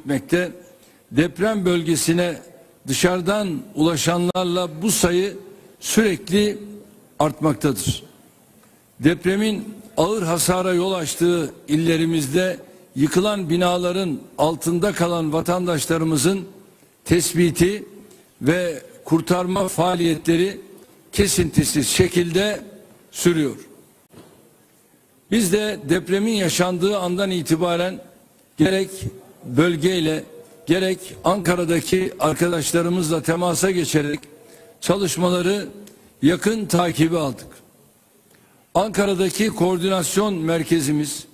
etmekte. Deprem bölgesine dışarıdan ulaşanlarla bu sayı sürekli artmaktadır. Depremin ağır hasara yol açtığı illerimizde yıkılan binaların altında kalan vatandaşlarımızın tespiti ve kurtarma faaliyetleri kesintisiz şekilde sürüyor. Biz de depremin yaşandığı andan itibaren gerek bölgeyle gerek Ankara'daki arkadaşlarımızla temasa geçerek çalışmaları yakın takibi aldık. Ankara'daki koordinasyon merkezimiz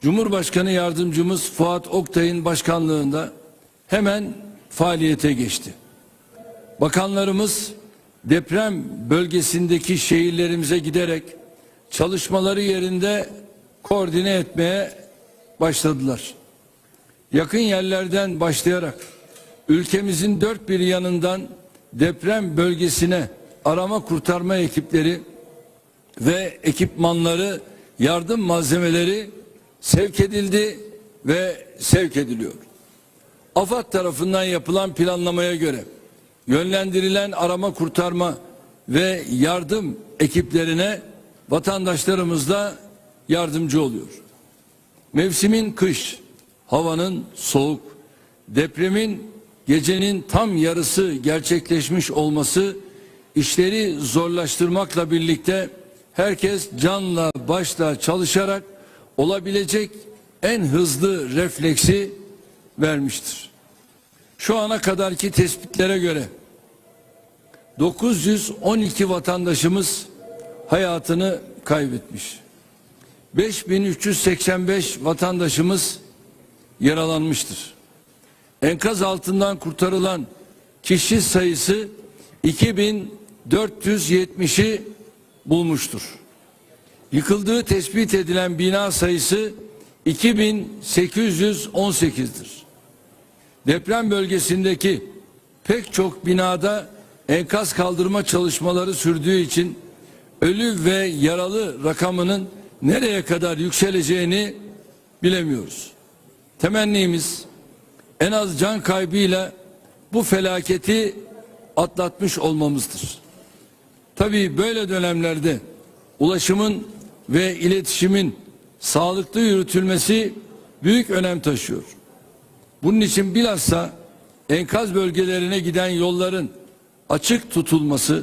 Cumhurbaşkanı yardımcımız Fuat Oktay'ın başkanlığında hemen faaliyete geçti. Bakanlarımız deprem bölgesindeki şehirlerimize giderek çalışmaları yerinde koordine etmeye başladılar. Yakın yerlerden başlayarak ülkemizin dört bir yanından deprem bölgesine arama kurtarma ekipleri ve ekipmanları, yardım malzemeleri sevk edildi ve sevk ediliyor. AFAD tarafından yapılan planlamaya göre yönlendirilen arama kurtarma ve yardım ekiplerine vatandaşlarımız da yardımcı oluyor. Mevsimin kış, havanın soğuk, depremin gecenin tam yarısı gerçekleşmiş olması işleri zorlaştırmakla birlikte herkes canla başla çalışarak olabilecek en hızlı refleksi vermiştir. Şu ana kadarki tespitlere göre 912 vatandaşımız hayatını kaybetmiş. 5385 vatandaşımız yaralanmıştır. Enkaz altından kurtarılan kişi sayısı 2470'i bulmuştur. Yıkıldığı tespit edilen bina sayısı 2818'dir. Deprem bölgesindeki pek çok binada enkaz kaldırma çalışmaları sürdüğü için ölü ve yaralı rakamının nereye kadar yükseleceğini bilemiyoruz. Temennimiz en az can kaybıyla bu felaketi atlatmış olmamızdır. Tabii böyle dönemlerde ulaşımın ve iletişimin sağlıklı yürütülmesi büyük önem taşıyor. Bunun için bilhassa enkaz bölgelerine giden yolların açık tutulması,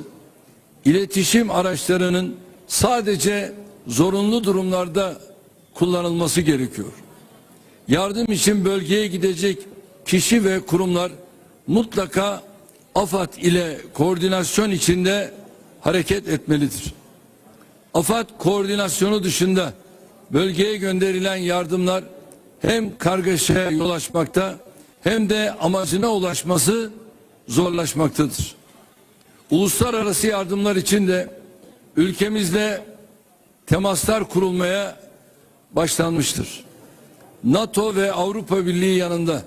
iletişim araçlarının sadece zorunlu durumlarda kullanılması gerekiyor. Yardım için bölgeye gidecek kişi ve kurumlar mutlaka AFAD ile koordinasyon içinde hareket etmelidir. AFAD koordinasyonu dışında bölgeye gönderilen yardımlar hem kargaşaya yol açmakta hem de amacına ulaşması zorlaşmaktadır. Uluslararası yardımlar için de ülkemizde temaslar kurulmaya başlanmıştır. NATO ve Avrupa Birliği yanında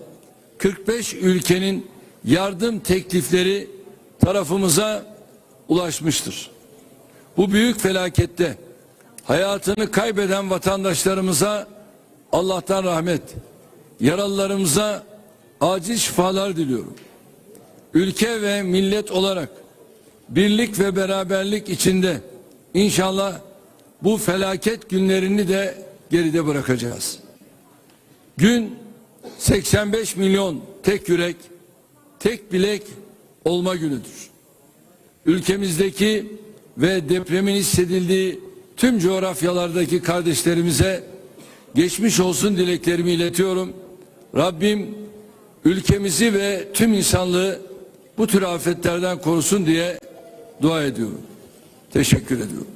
45 ülkenin yardım teklifleri tarafımıza ulaşmıştır. Bu büyük felakette hayatını kaybeden vatandaşlarımıza Allah'tan rahmet, yaralılarımıza acil şifalar diliyorum. Ülke ve millet olarak birlik ve beraberlik içinde inşallah bu felaket günlerini de geride bırakacağız. Gün 85 milyon tek yürek, tek bilek olma günüdür. Ülkemizdeki ve depremin hissedildiği tüm coğrafyalardaki kardeşlerimize geçmiş olsun dileklerimi iletiyorum. Rabbim ülkemizi ve tüm insanlığı bu tür afetlerden korusun diye dua ediyorum. Teşekkür ediyorum.